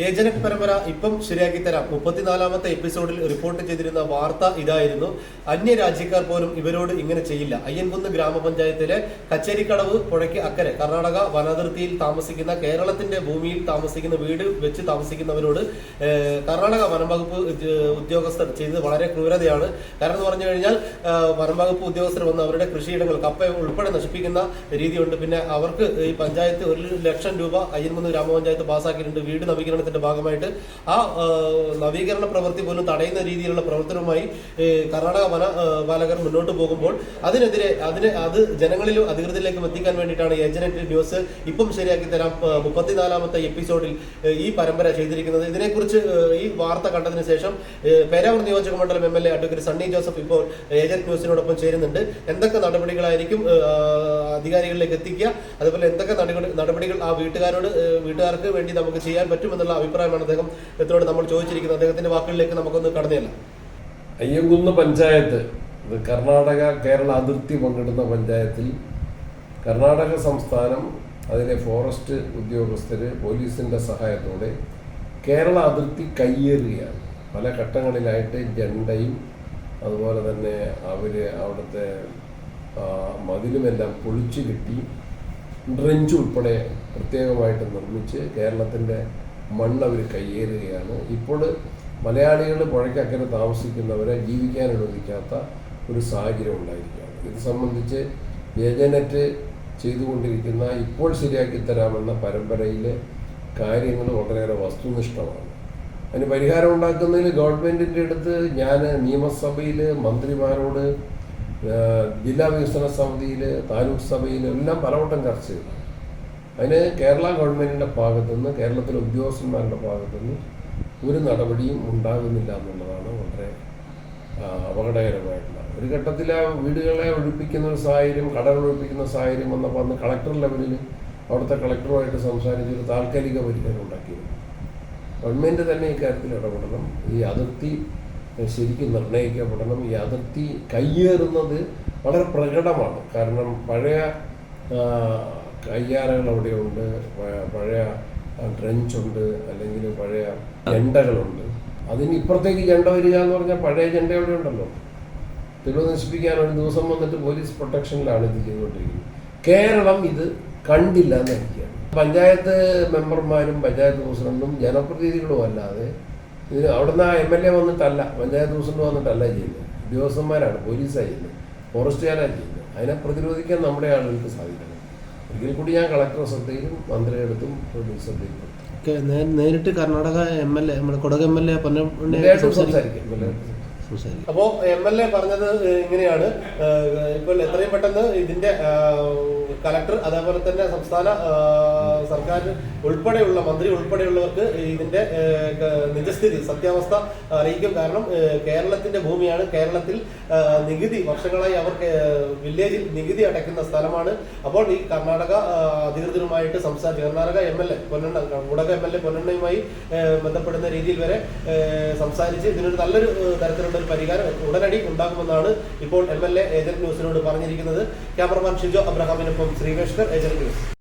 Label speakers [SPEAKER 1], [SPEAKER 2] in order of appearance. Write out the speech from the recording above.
[SPEAKER 1] ഏജനറ്റ് പരമ്പര ഇപ്പം ശരിയാക്കി തരാം. മുപ്പത്തിനാലാമത്തെ എപ്പിസോഡിൽ റിപ്പോർട്ട് ചെയ്തിരുന്ന വാർത്ത ഇതായിരുന്നു. അന്യ രാജ്യക്കാർ പോലും ഇവരോട് ഇങ്ങനെ ചെയ്യില്ല. അയ്യൻകുന്ന് ഗ്രാമപഞ്ചായത്തിലെ കച്ചേരിക്കടവ് പുഴയ്ക്ക് അക്കരെ. കർണാടക വനാതിർത്തിയിൽ താമസിക്കുന്ന കേരളത്തിന്റെ ഭൂമിയിൽ താമസിക്കുന്ന വീട് വെച്ച് താമസിക്കുന്നവരോട് കർണാടക വനംവകുപ്പ് ഉദ്യ- ഉദ്യോഗസ്ഥർ ചെയ്തത് വളരെ ക്രൂരതയാണ്. കാരണം എന്ന് പറഞ്ഞു കഴിഞ്ഞാൽ വനംവകുപ്പ് ഉദ്യോഗസ്ഥർ വന്ന് അവരുടെ കൃഷിയിടങ്ങൾ കപ്പ ഉൾപ്പെടെ നശിപ്പിക്കുന്ന രീതിയുണ്ട്. പിന്നെ അവർക്ക് ഈ പഞ്ചായത്ത് ഒരു ലക്ഷം രൂപ അയ്യൻകുന്ന് ഗ്രാമപഞ്ചായത്ത് പാസ്സാക്കിയിട്ടുണ്ട് വീട് നവീകരണത്തിന്റെ ഭാഗമായിട്ട് ആ നവീകരണ പ്രവൃത്തി പോലും തടയുന്ന രീതിയിലുള്ള പ്രവർത്തനവുമായി കർണാടക വന പാലകർ മുന്നോട്ട് പോകുമ്പോൾ അതിനെതിരെ അതിന് അത് ജനങ്ങളിലും അധികൃതരിലേക്കും എത്തിക്കാൻ വേണ്ടിയിട്ടാണ് ഏജനറ്റ് ന്യൂസ് ഇപ്പം ശരിയാക്കി തരാം. മുപ്പത്തിനാലാമത്തെ എപ്പിസോഡിൽ ഈ പരമ്പര ചെയ്തിരിക്കുന്നത്. ഇതിനെക്കുറിച്ച് ഈ വാർത്ത കണ്ടതിന് ശേഷം പേരാവൂർ നിയോജക മണ്ഡലം M L A advocate Sunny Joseph ഇപ്പോൾ ഏജന്റ് ന്യൂസിനോടൊപ്പം ചേരുന്നുണ്ട്. എന്തൊക്കെ നടപടികളായിരിക്കും അധികാരികളിലേക്ക് എത്തിക്കുക? അതുപോലെ എന്തൊക്കെ നടപടി- നടപടികൾ ആ വീട്ടുകാരോട് വീട്ടുകാർക്ക് വേണ്ടി നമുക്ക് ചെയ്യാൻ പറ്റുമെന്നുള്ള അഭിപ്രായമാണ് അദ്ദേഹം എത്രയോട് നമ്മൾ ചോദിച്ചിരിക്കുന്നത്. അദ്ദേഹത്തിന്റെ വാക്കുകളിലേക്ക് നമുക്കൊന്ന് കടന്നില്ല.
[SPEAKER 2] അയ്യങ്കുന്ന് പഞ്ചായത്ത് ഇത് കർണാടക കേരള അതിർത്തി പങ്കിടുന്ന പഞ്ചായത്തിൽ കർണാടക സംസ്ഥാനം അതിലെ ഫോറസ്റ്റ് ഉദ്യോഗസ്ഥർ പോലീസിന്റെ സഹായത്തോടെ കേരള അതിർത്തി കയ്യേറുകയാണ്. പല ഘട്ടങ്ങളിലായിട്ട് ജണ്ടയും അതുപോലെ തന്നെ അവർ അവിടുത്തെ മതിലുമെല്ലാം പൊളിച്ചു കിട്ടി ഡ്രഞ്ച് ഉൾപ്പെടെ പ്രത്യേകമായിട്ട് നിർമ്മിച്ച് കേരളത്തിന്റെ മണ്ണ് അവർ കയ്യേറുകയാണ്. ഇപ്പോൾ മലയാളികൾ പുഴയ്ക്കക്കരെ താമസിക്കുന്നവരെ ജീവിക്കാൻ അനുവദിക്കാത്ത ഒരു സാഹചര്യം ഉണ്ടായിരിക്കുകയാണ്. ഇത് സംബന്ധിച്ച് ഏജനറ്റ് ചെയ്തുകൊണ്ടിരിക്കുന്ന ഇപ്പോൾ ശരിയാക്കി തരാമെന്ന പരമ്പരയിലെ കാര്യങ്ങൾ വളരെയേറെ വസ്തുനിഷ്ഠമാണ്. അതിന് പരിഹാരം ഉണ്ടാക്കുന്നതിൽ ഗവൺമെന്റിന്റെ അടുത്ത് ഞാൻ നിയമസഭയിൽ മന്ത്രിമാരോട് ജില്ലാ വികസന സമിതിയിൽ താലൂക്ക് സഭയിൽ എല്ലാം പലവട്ടം ചർച്ച ചെയ്തു. അതിന് കേരള ഗവൺമെന്റിന്റെ ഭാഗത്തുനിന്ന് കേരളത്തിലെ ഉദ്യോഗസ്ഥന്മാരുടെ ഭാഗത്തുനിന്ന് ഒരു നടപടിയും ഉണ്ടാകുന്നില്ല എന്നുള്ളതാണ് വളരെ അപകടകരമായിട്ടുള്ള. ഒരു ഘട്ടത്തിൽ ആ വീടുകളെ ഒഴിപ്പിക്കുന്ന ഒരു സാഹചര്യം കടകൾ ഒഴിപ്പിക്കുന്ന സാഹചര്യം വന്നപ്പോൾ അന്ന് കളക്ടർ ലെവലിൽ അവിടുത്തെ കളക്ടറുമായിട്ട് സംസാരിച്ച് ഒരു താൽക്കാലിക പരിഹാരം ഉണ്ടാക്കിയിരുന്നു. ഗവൺമെന്റ് തന്നെ ഇക്കാര്യത്തിൽ ഇടപെടണം. ഈ അതിർത്തി ശരിക്കും നിർണയിക്കപ്പെടണം ഈ അതിർത്തി കയ്യേറുന്നത് വളരെ പ്രകടമാണ്. കാരണം പഴയ കയ്യാറകൾ അവിടെയുണ്ട് പഴയ ഡ്രഞ്ചുണ്ട് അല്ലെങ്കിൽ പഴയ ജണ്ടകളുണ്ട് അതിന് ഇപ്പുറത്തേക്ക് ജണ്ട വരിക എന്ന് പറഞ്ഞാൽ പഴയ ജണ്ട അവിടെ ഉണ്ടല്ലോ. തെളിവ് നശിപ്പിക്കാൻ ഒരു ദിവസം വന്നിട്ട് പോലീസ് പ്രൊട്ടക്ഷനിലാണ് ഇത് ചെയ്തുകൊണ്ടിരിക്കുന്നത്. കേരളം ഇത് കണ്ടില്ല എന്നിരിക്കുകയാണ് പഞ്ചായത്ത് മെമ്പർമാരും പഞ്ചായത്ത് പ്രസിഡന്റും ജനപ്രതിനിധികളും അല്ലാതെ ഇതിന് അവിടുന്ന് ആ എം എൽ എ വന്നിട്ടല്ല പഞ്ചായത്ത് പ്രസിഡന്റ് വന്നിട്ടല്ല ചെയ്യുന്നത്. ഉദ്യോഗസ്ഥന്മാരാണ് പോലീസാണ് ചെയ്യുന്നത് ഫോറസ്റ്റുകാരാണ് ചെയ്യുന്നത്. അതിനെ പ്രതിരോധിക്കാൻ നമ്മുടെ ആളുകൾക്ക് സാധിക്കണം. ഒരിക്കൽ കൂടി ഞാൻ കളക്ടർ ശ്രദ്ധയിലും മന്ത്രിയുടെ അടുത്തും പ്രൊഡ്യൂസർ ശ്രദ്ധയിലും
[SPEAKER 3] നേരിട്ട് കർണാടക എം എൽ എ നമ്മുടെ കൊടക് എം എൽ എ
[SPEAKER 2] സംസാരിക്കും.
[SPEAKER 1] അപ്പോ എം എൽ എ പറഞ്ഞത് ഇങ്ങനെയാണ്. ഇപ്പോൾ എത്രയും പെട്ടെന്ന് ഇതിന്റെ കലക്ടർ അതേപോലെ തന്നെ സംസ്ഥാന സർക്കാർ ഉൾപ്പെടെയുള്ള മന്ത്രി ഉൾപ്പെടെയുള്ളവർക്ക് ഇതിന്റെ നിജസ്ഥിതി സത്യാവസ്ഥ അറിയിക്കും. കാരണം കേരളത്തിന്റെ ഭൂമിയാണ് കേരളത്തിൽ നികുതി വർഷങ്ങളായി അവർ ഏഹ്, വില്ലേജിൽ നികുതി അടയ്ക്കുന്ന സ്ഥലമാണ്. അപ്പോൾ ഈ കർണാടക അധികൃതരുമായിട്ട് സംസാരിച്ച് Karnataka M L A Ponnanna ഉടക M L A പൊന്നെണ്ണയുമായി ബന്ധപ്പെടുന്ന രീതിയിൽ വരെ സംസാരിച്ച് ഇതിനൊരു നല്ലൊരു തരത്തിലുള്ള ഒരു പരിഹാരം ഉടനടി ഉണ്ടാകുമെന്നാണ് ഇപ്പോൾ എം എൽ എ ഏജന്റ് ന്യൂസിനോട് പറഞ്ഞിരിക്കുന്നത്. ക്യാമറമാൻ ഷിജോ അബ്രഹാമിനൊപ്പം ശ്രീവേഷ്കർ ഏജന്റ് ന്യൂസ്.